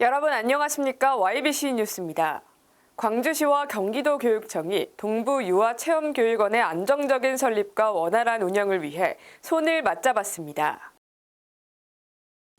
여러분 안녕하십니까? YBC 뉴스입니다. 광주시와 경기도 교육청이 동부 유아 체험 교육원의 안정적인 설립과 원활한 운영을 위해 손을 맞잡았습니다.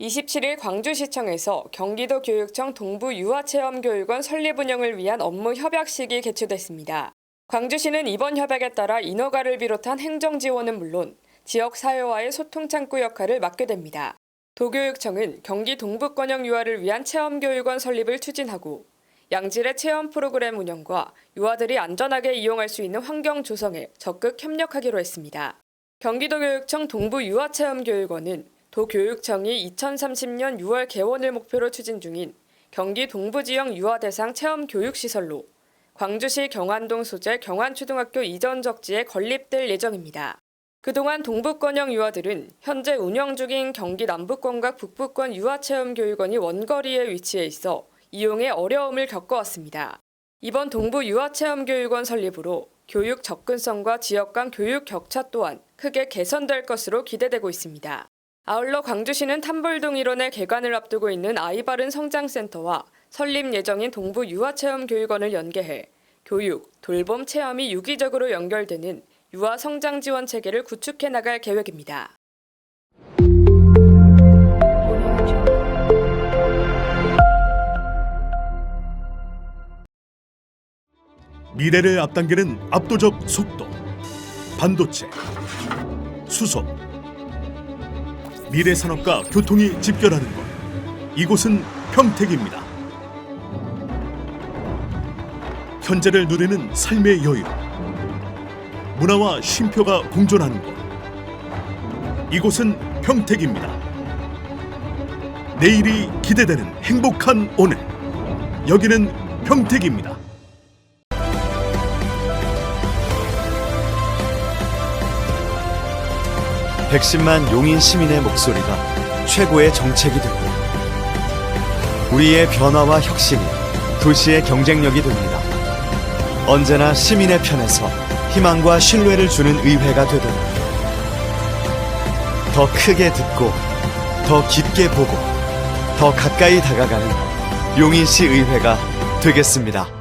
27일 광주시청에서 경기도 교육청 동부 유아 체험 교육원 설립 운영을 위한 업무 협약식이 개최됐습니다. 광주시는 이번 협약에 따라 인허가를 비롯한 행정 지원은 물론 지역 사회와의 소통 창구 역할을 맡게 됩니다. 도교육청은 경기 동북권역 유아를 위한 체험교육원 설립을 추진하고 양질의 체험 프로그램 운영과 유아들이 안전하게 이용할 수 있는 환경 조성에 적극 협력하기로 했습니다. 경기도교육청 동부유아체험교육원은 도교육청이 2030년 6월 개원을 목표로 추진 중인 경기 동부지역 유아대상 체험교육시설로 광주시 경안동 소재 경안초등학교 이전 적지에 건립될 예정입니다. 그동안 동북권역 유아들은 현재 운영 중인 경기 남부권과 북부권 유아체험교육원이 원거리에 위치해 있어 이용에 어려움을 겪어왔습니다. 이번 동부 유아체험교육원 설립으로 교육 접근성과 지역 간 교육 격차 또한 크게 개선될 것으로 기대되고 있습니다. 아울러 광주시는 탐볼동 일원의 개관을 앞두고 있는 아이바른 성장센터와 설립 예정인 동부 유아체험교육원을 연계해 교육, 돌봄 체험이 유기적으로 연결되는 유아 성장 지원 체계를 구축해 나갈 계획입니다. 미래를 앞당기는 압도적 속도 반도체 수소. 미래 산업과 교통이 집결하는 곳 이곳은 평택입니다. 현재를 누리는 삶의 여유 문화와 쉼표가 공존하는 곳. 이곳은 평택입니다. 내일이 기대되는 행복한 오늘. 여기는 평택입니다. 백십만 용인 시민의 목소리가 최고의 정책이 되고 우리의 변화와 혁신이 도시의 경쟁력이 됩니다. 언제나 시민의 편에서 희망과 신뢰를 주는 의회가 되도록 더 크게 듣고 더 깊게 보고 더 가까이 다가가는 용인시 의회가 되겠습니다.